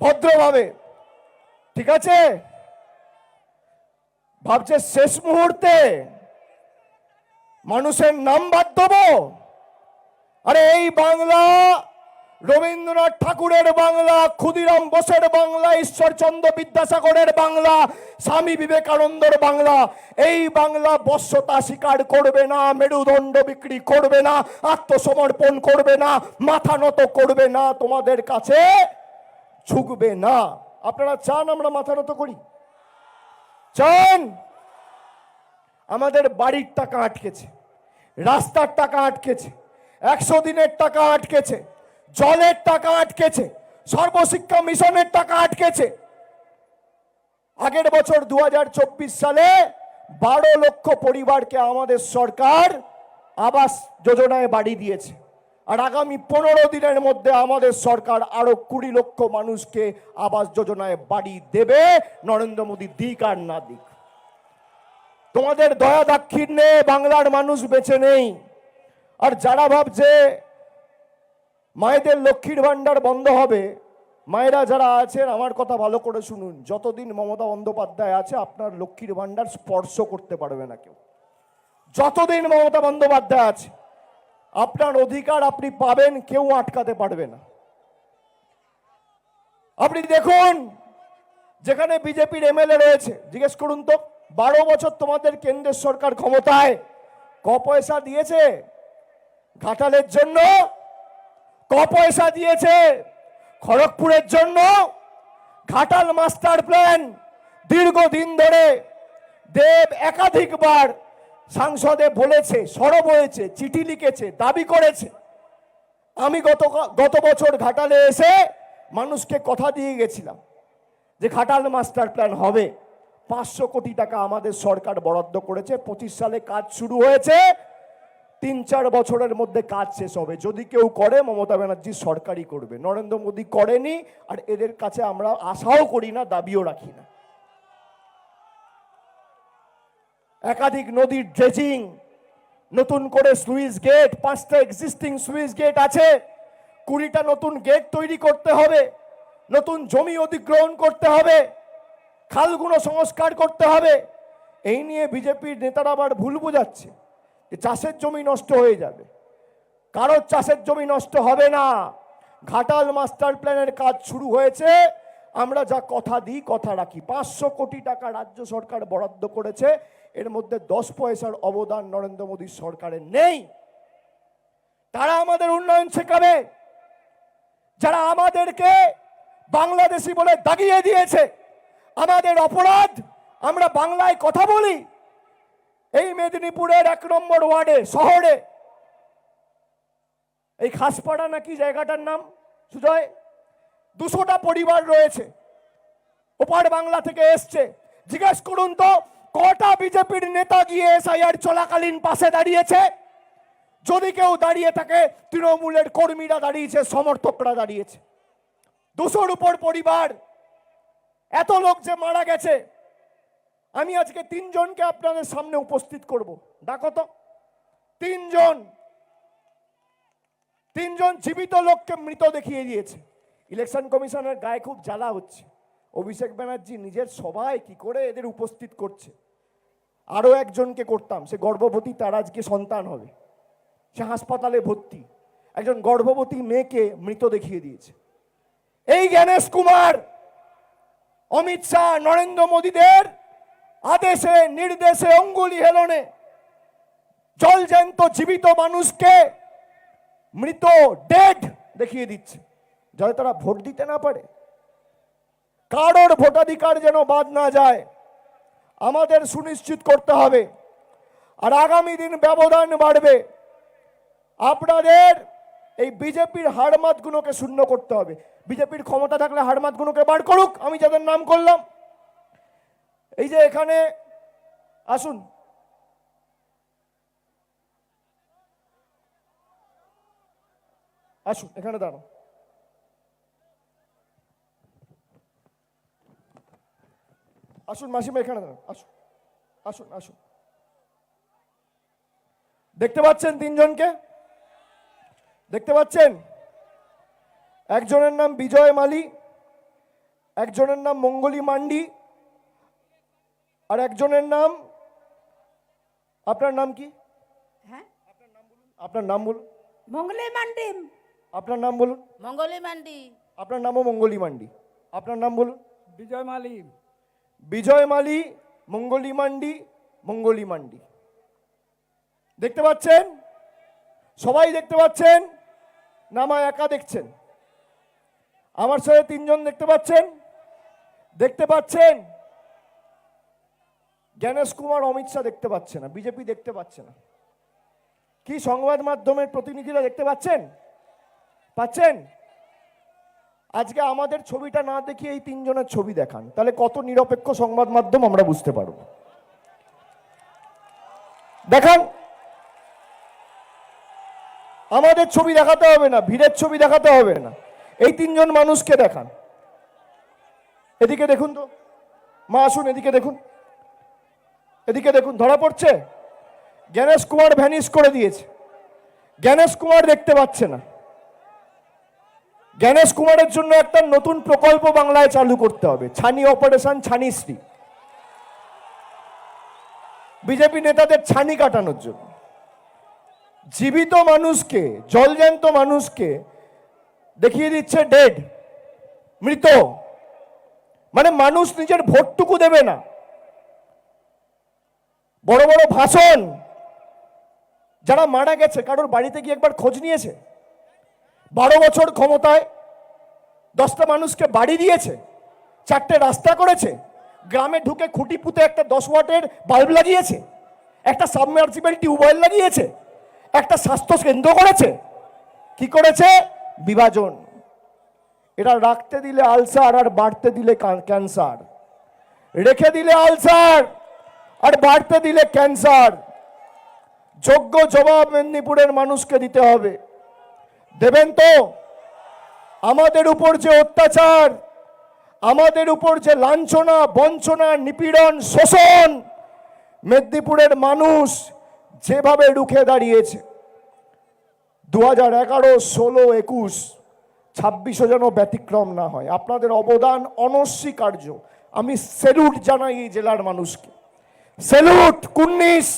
ভদ্রভাবে। ঠিক আছে? ভাবছে শেষ মুহূর্তে মানুষের নাম বাদ দেবো। আরে এই বাংলা, রবীন্দ্রনাথ ঠাকুরের বাংলা, ক্ষুদিরাম বোসের বাংলা, ঈশ্বরচন্দ্র বিদ্যাসাগরের বাংলা, স্বামী বিবেকানন্দর বাংলা, এই বাংলা বশ্যতা স্বীকার করবে না, মেরুদণ্ড বিক্রি করবে না, আত্মসমর্পণ করবে না, মাথা নত করবে না তোমাদের কাছে। ঝুঁকবে না। আপনারা চান আমরা মাথা নত করি? চান? আমাদের বাড়ির টাকা আটকেছে, রাস্তার টাকা আটকেছে, একশো দিনের টাকা আটকেছে, জলের টাকা আটকেছে, সর্বশিক্ষা মিশনের টাকা আটকেছে। আগের বছর দু হাজার চব্বিশ সালে বারো লক্ষ পরিবারকে আমাদের সরকার আবাস যোজনায় বাড়ি দিয়েছে। আর আগামী পনেরো দিনের মধ্যে আমাদের সরকার আরও কুড়ি লক্ষ মানুষকে আবাস যোজনায় বাড়ি দেবে। নরেন্দ্র মোদী দিক আর না দিক। তোমাদের দয়া দাক্ষিণ্যে বাংলার মানুষ বেঁচে নেই। আর যারা ভাবছে মায়েদের লক্ষ্মীর ভাণ্ডার বন্ধ হবে, মায়েরা যারা আছেন, আমার কথা ভালো করে শুনুন। যতদিন মমতা বন্দ্যোপাধ্যায় আছে, আপনার লক্ষ্মীর ভাণ্ডার স্পর্শ করতে পারবে না কেউ। যতদিন মমতা বন্দ্যোপাধ্যায় আছে আপনার অধিকার আপনি পাবেন, কেউ আটকাতে পারবে না। আপনি দেখুন, যেখানে বিজেপির এমএলএ রয়েছে, জিজ্ঞেস করুন তো, বারো বছর তোমাদের কেন্দ্রের সরকার ক্ষমতায়, ক পয়সা দিয়েছে? ঘাটালের জন্য? ক পয়সা দিয়েছে? খড়গপুরের জন্য? ঘাটাল মাস্টার প্ল্যান, দীর্ঘদিন ধরে, দেব একাধিকবার সাংসদে বলেছে, সরব হয়েছে, চিঠি লিখেছে, দাবি করেছে। আমি গত গত বছর ঘাটালে এসে মানুষকে কথা দিয়ে গেছিলাম যে ঘাটাল মাস্টার প্ল্যান হবে। পাঁচশো কোটি টাকা আমাদের সরকার বরাদ্দ করেছে, পঁচিশ সালে কাজ শুরু হয়েছে, তিন চার বছরের মধ্যে কাজ শেষ হবে। যদি কেউ করে, মমতা ব্যানার্জি সরকারই করবে। নরেন্দ্র মোদী করেনি, আর এদের কাছে আমরা আশাও করি না, দাবিও রাখি না। একাধিক নদীর ড্রেজিং নতুন করে সুইচ গেট পাঁচটা এক্সিস্টিং সুইচ গেট আছে। কুড়িটা নতুন গেট তৈরি করতে হবে, নতুন জমি অধিগ্রহণ করতে হবে, খালগুলো সংস্কার করতে হবে। এই নিয়ে বিজেপির নেতারা আবার ভুল বোঝাচ্ছে যে চাষের জমি নষ্ট হয়ে যাবে। কারোর চাষের জমি নষ্ট হবে না। ঘাটাল মাস্টার প্ল্যানের কাজ শুরু হয়েছে। আমরা যা কথা দিই, কথা রাখি। পাঁচশো কোটি টাকা রাজ্য সরকার বরাদ্দ করেছে। এর মধ্যে দশ পয়সার অবদান নরেন্দ্র মোদীর সরকারের নেই। তারা আমাদের উন্নয়ন শেখাবে। যারা আমাদেরকে বাংলাদেশি বলে দাগিয়ে দিয়েছে, আমাদের অপরাধ, আমরা বাংলায় কথা বলি। এই মেদিনীপুরের এক নম্বর ওয়ার্ডে, শহরে। এই খাসপাড়া নাকি জায়গাটার নাম, সুজয়? দুশোটা পরিবার রয়েছে। ওপার বাংলা থেকে এসছে। জিজ্ঞেস করুন তো কটা বিজেপির নেতা গিয়ে এসআইআর চলাকালীন পাশে দাঁড়িয়েছে? যদি কেউ দাঁড়িয়ে থাকে, তৃণমূলের কর্মীরা দাঁড়িয়েছে, সমর্থকরা দাঁড়িয়েছে। দুশোর উপর পরিবার। এত লোক যে মারা গেছে। আমি আজকে তিনজনকে আপনাদের সামনে উপস্থিত করব। ডাকো তো। তিনজন। তিনজন জীবিত লোককে মৃত দেখিয়ে দিয়েছে। ইলেকশন কমিশনের গায়ে খুব জ্বালা হচ্ছে। অভিষেক ব্যানার্জি নিজের সভায় কি করে এদের উপস্থিত করছে? আরও একজনকে করতাম, সে গর্ভবতী, তার আজকে সন্তান হবে। সে হাসপাতালে ভর্তি। একজন গর্ভবতী মেয়েকে মৃত দেখিয়ে দিয়েছে। এই জ্ঞানেশ কুমার, অমিত শাহ, নরেন্দ্র মোদীদের আদেশে, নির্দেশে, অঙ্গুলি হেলনে জলজ্যান্ত জীবিত মানুষকে মৃত ডেড দেখিয়ে দিচ্ছে, যাতে তারা ভোট দিতে না পারে। কারোর ভোটাধিকার যেন বাদ না যায়, আমাদের সুনিশ্চিত করতে হবে। আর আগামী দিন ব্যবধান বাড়বে। আপনাদের এই বিজেপির হাড়মাতগুলোকে শূন্য করতে হবে। বিজেপির ক্ষমতা থাকলে হাড়মাতগুলোকে বার করুক, আমি যাদের নাম করলাম। এই যে এখানে, আসুন। আসুন, এখানে দাঁড়ান। আসুন মাসিমা এখানে দাঁড়ান। আসুন আসুন আসুন। দেখতে পাচ্ছেন তিনজনকে? দেখতে পাচ্ছেন? একজনের নাম বিজয় মালি একজনের নাম মঙ্গলি মান্ডি আর একজনের নাম আপনার নাম কি? হ্যাঁ? আপনার নাম বলুন। মঙ্গলে মান্ডি। আপনার নাম বলুন। মঙ্গলি মান্ডি। আপনার নামও মঙ্গলি মান্ডি। আপনার নাম বলুন। বিজয় মালি। বিজয় মালি, মঙ্গলি মান্ডি মঙ্গলি মান্ডি। দেখতে পাচ্ছেন? সবাই দেখতে পাচ্ছেন? না মা একা দেখছেন। আমার সাথে তিনজন দেখতে পাচ্ছেন? দেখতে পাচ্ছেন? জ্ঞানেশ কুমার, অমিত শাহ দেখতে পাচ্ছে না, বিজেপি দেখতে পাচ্ছে না। কি সংবাদ মাধ্যমের প্রতিনিধিরা দেখতে পাচ্ছেন? পাচ্ছেন? আজকে আমাদের ছবিটা না দেখিয়ে এই তিনজনের ছবি দেখান, তাহলে কত নিরপেক্ষ সংবাদ মাধ্যম আমরা বুঝতে পারব। দেখান। আমাদের ছবি দেখাতে হবে না, ভিড়ের ছবি দেখাতে হবে না। এই তিনজন মানুষকে দেখান। এদিকে দেখুন তো, মা আসুন, এদিকে দেখুন। এদিকে দেখুন, ধরা পড়ছে? জ্ঞানেশ কুমার ভ্যানিশ করে দিয়েছে। জ্ঞানেশ কুমার দেখতে পাচ্ছে না। জ্ঞানেশ কুমারের জন্য একটা নতুন প্রকল্প বাংলায় চালু করতে হবে। ছানি অপারেশন ছানিশ্রী বিজেপি নেতাদের ছানি কাটানোর জন্য। জীবিত মানুষকে, জলজ্যান্ত মানুষকে দেখিয়ে দিচ্ছে ডেড মৃত। মানে মানুষ নিজের ভোটটুকু দেবে না। বড় বড় ভাষণ। যারা মারা গেছে, কারোর বাড়িতে গিয়ে একবার খোঁজ নিয়েছে? বারো বছর ক্ষমতায় দশটা মানুষকে বাড়ি দিয়েছে, চারটে রাস্তা করেছে, গ্রামে ঢুকে খুঁটি পুঁতে একটা দশ ওয়াটের বাল্ব লাগিয়েছে, একটা সাবমার্সিবল টিউবওয়েল লাগিয়েছে, একটা স্বাস্থ্য কেন্দ্র করেছে। কি করেছে? বিভাজন। এটা রাখতে দিলে আলসার আর বাড়তে দিলে ক্যান্সার। রেখে দিলে আলসার আর বাড়তে দিলে ক্যান্সার। যোগ্য জবাব মেদিনীপুরের মানুষকে দিতে হবে। দেবেন তো? আমাদের উপর যে অত্যাচার, আমাদের উপর যে লাঞ্ছনা, বঞ্চনা, নিপীড়ন, শোষণ, মেদিনীপুরের মানুষ যেভাবে রুখে দাঁড়িয়েছে দু হাজার এগারো, ষোলো, একুশ, ছাব্বিশও যেন ব্যতিক্রম না হয়। আপনাদের অবদান অনস্বীকার্য। আমি সেলুট জানাই এই জেলার মানুষকে। সেলুট কুন্নিস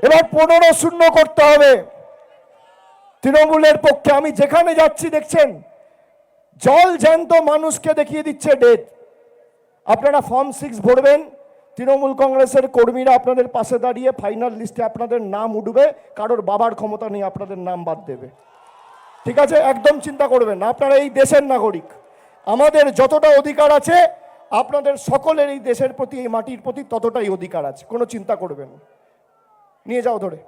এবার পনেরো শূন্য করতে হবে। তৃণমূলের পক্ষে আমি যেখানে যাচ্ছি, দেখছেন? জল জ্যান্ত মানুষকে দেখিয়ে দিচ্ছে ডেট। আপনারা ফর্ম সিক্স ভরবেন, তৃণমূল কংগ্রেসের কর্মীরা আপনাদের পাশে দাঁড়িয়ে ফাইনাল লিস্টে আপনাদের নাম উঠবে, কারোর বাবার ক্ষমতা নেই আপনাদের নাম বাদ দেবে। ঠিক আছে? একদম চিন্তা করবেন না, আপনারা এই দেশের নাগরিক। আমাদের যতটা অধিকার আছে, আপনাদের সকলের এই দেশের প্রতি, এই মাটির প্রতি ততটাই অধিকার আছে, কোনো চিন্তা করবেন। নিয়ে যাও ধরে।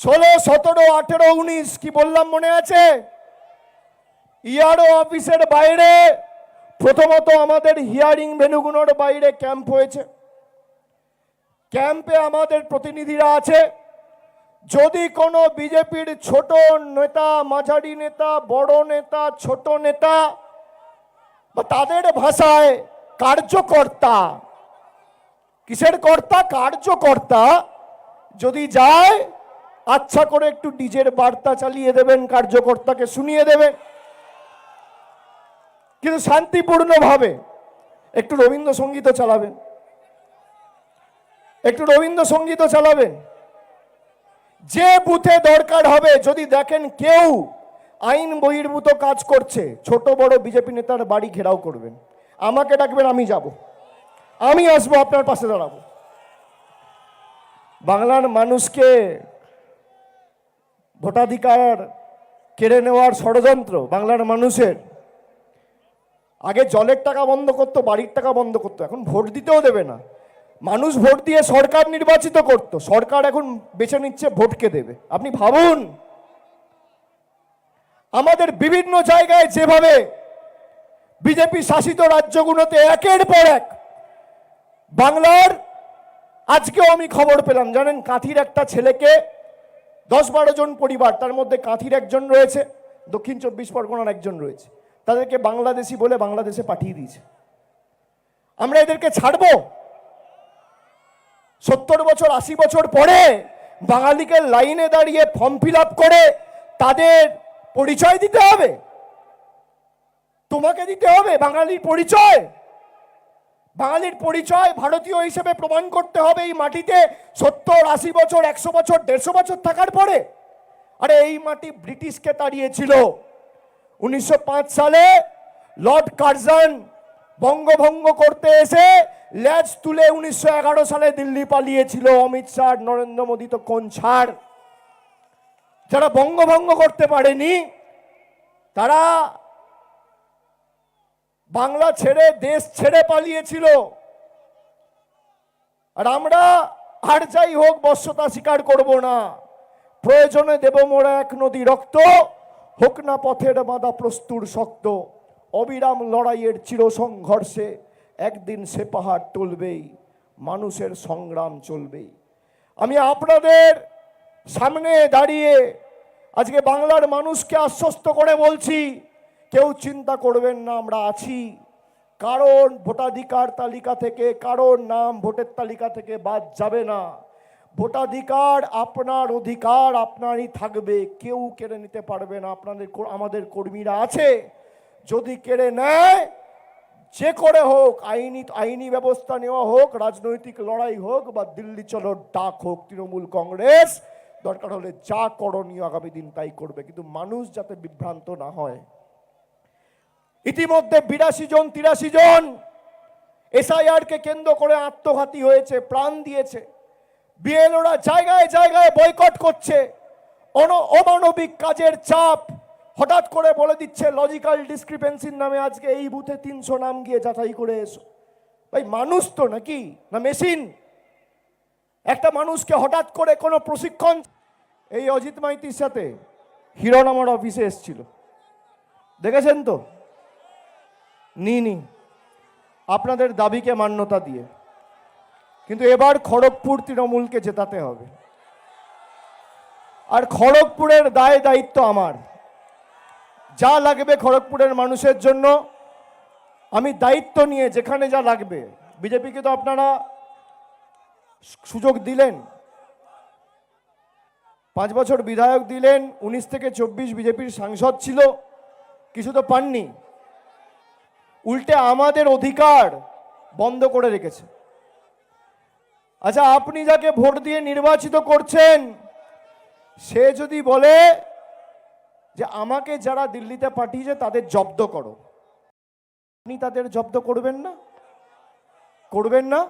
ষোলো, সতেরো, আঠেরো, উনিশ, কি বললাম মনে আছে? ইআরও অফিসের বাইরে। প্রথমত আমাদের হিয়ারিং ভেনুগুলোর বাইরে ক্যাম্প হয়েছে। ক্যাম্পে আমাদের প্রতিনিধিরা আছে। যদি কোনো বিজেপির ছোট নেতা, মাঝারি নেতা, বড় নেতা, ছোট নেতা, বা তাদের ভাষায় কার্যকর্তা, কিসের কর্তা? কার্যকর্তা যদি যায় আচ্ছা করে একটু ডিজের বার্তা চালিয়ে দেবেন, কার্যকর্তাকে শুনিয়ে দেবে কিন্তু শান্তিপূর্ণভাবে একটু রবীন্দ্রসঙ্গীতও চালাবেন। একটু রবীন্দ্রসঙ্গীতও চালাবেন। যে বুথে দরকার হবে, যদি দেখেন কেউ আইন বহির্ভূত কাজ করছে, ছোট, বড় বিজেপি নেতার বাড়ি ঘেরাও করবেন। আমাকে ডাকবেন, আমি যাব। আমি আসব, আপনার পাশে দাঁড়াবো। বাংলার মানুষকে ভোটাধিকার কেড়ে নেওয়ার ষড়যন্ত্র বাংলার মানুষের। আগে জলের টাকা বন্ধ করতো, বাড়ির টাকা বন্ধ করতো, এখন ভোট দিতেও দেবে না। মানুষ ভোট দিয়ে সরকার নির্বাচিত করত, সরকার এখন বেছে নিচ্ছে ভোটকে দেবে। আপনি ভাবুন, আমাদের বিভিন্ন জায়গায় যেভাবে বিজেপি শাসিত রাজ্যগুলোতে একের পর এক বাংলার, আজকেও আমি খবর পেলাম, জানেন, কাঁথির একটা ছেলেকে দশ বারো জন পরিবার, তার মধ্যে কাঁথির একজন রয়েছে, দক্ষিণ চব্বিশ পরগনার একজন রয়েছে। তাদেরকে বাংলাদেশি বলে বাংলাদেশে পাঠিয়ে দিয়েছে। আমরা এদেরকে ছাড়বো? সত্তর বছর, আশি বছর পরে বাঙালিকে লাইনে দাঁড়িয়ে ফর্ম ফিল করে তাদের পরিচয় দিতে হবে। তোমাকে দিতে হবে বাঙালির পরিচয়। বাঙালির পরিচয় ভারতীয় হিসেবে প্রমাণ করতে হবে এই মাটিতে সত্তর, আশি বছর, একশো বছর, দেড়শো বছর থাকার পরে। আরে এই মাটি ব্রিটিশকে তাড়িয়েছিল। উনিশশো পাঁচ সালে লর্ড কার্জন বঙ্গভঙ্গ করতে এসে ল্যাজ তুলে উনিশশো এগারো সালে দিল্লি পালিয়েছিল। অমিত শাহ, নরেন্দ্র মোদী তো কোন ছাড়? যারা বঙ্গভঙ্গ করতে পারেনি, তারা বাংলা ছেড়ে দেশ ছেড়ে পালিয়েছিল। আর আমরা আর যাই হোক বশ্যতা স্বীকার করব না। প্রয়োজনে দেব মোরা এক নদী রক্ত, হোক না পথের বাঁধা প্রস্তুর শক্ত। অবিরাম লড়াইয়ের চির সংঘর্ষে একদিন সে পাহাড় টলবেই মানুষের সংগ্রাম চলবেই। আমি আপনাদের সামনে দাঁড়িয়ে আজকে বাংলার মানুষকে আশ্বস্ত করে বলছি কেউ চিন্তা করবেন না, আমরা আছি। কারণ ভোটাধিকার তালিকা থেকে কারোর নাম ভোটের তালিকা থেকে বাদ যাবে না। ভোটাধিকার আপনার অধিকার আপনারই থাকবে, কেউ কেড়ে নিতে পারবে না। আপনাদের আমাদের কর্মীরা আছে, যদি কেড়ে নেয়, যে করে হোক, আইনি আইনি ব্যবস্থা নেওয়া হোক, রাজনৈতিক লড়াই হোক বা দিল্লি চলো ডাক হোক, তৃণমূল কংগ্রেস, দরকার হলে যা করণীয় আগামী দিন তাই করবে। কিন্তু মানুষ যাতে বিভ্রান্ত না হয় ইতিমধ্যে বিরাশি জন, তিরাশি জন এসআইআর কে কেন্দ্র করে আত্মঘাতী হয়েছে, প্রাণ দিয়েছে। বিএলওরা জায়গায় জায়গায় বয়কট করছে। অন, অমানবিক কাজের চাপ হঠাৎ করে বলে দিচ্ছে লজিক্যাল ডিসক্রিপেন্সির নামে আজকে এই বুথে তিনশো নাম গিয়ে যাচাই করে এসো। ভাই, মানুষ তো নাকি? না মেশিন? একটা মানুষকে হঠাৎ করে কোনো প্রশিক্ষণ? এই অজিত মাইতির সাথে হিরণ আমার অফিসে এসেছিল। দেখেছেন তো? নিনি আপনাদের দাবিকে মান্যতা দিয়ে। কিন্তু এবার খড়গপুর তৃণমূলকে জেতাতে হবে। আর খড়গপুরের দায় দায়িত্ব আমার। যা লাগবে খড়গপুরের মানুষের জন্য, আমি দায়িত্ব নিয়ে যেখানে যা লাগবে, বিজেপিকে তো আপনারা সুযোগ দিলেন। পাঁচ বছর বিধায়ক দিলেন, উনিশ থেকে চব্বিশ বিজেপির সাংসদ ছিল, কিছু তো পাননি। উল্টে আমাদের অধিকার বন্ধ করে রেখেছে। আচ্ছা আপনি যাকে ভোট দিয়ে নির্বাচিত করছেন, সে যদি বলে যে আমাকে যারা দিল্লিতে পাঠিয়েছে তাদের জব্দ করো, আপনি তাদের জব্দ করবেন না? করবেন না?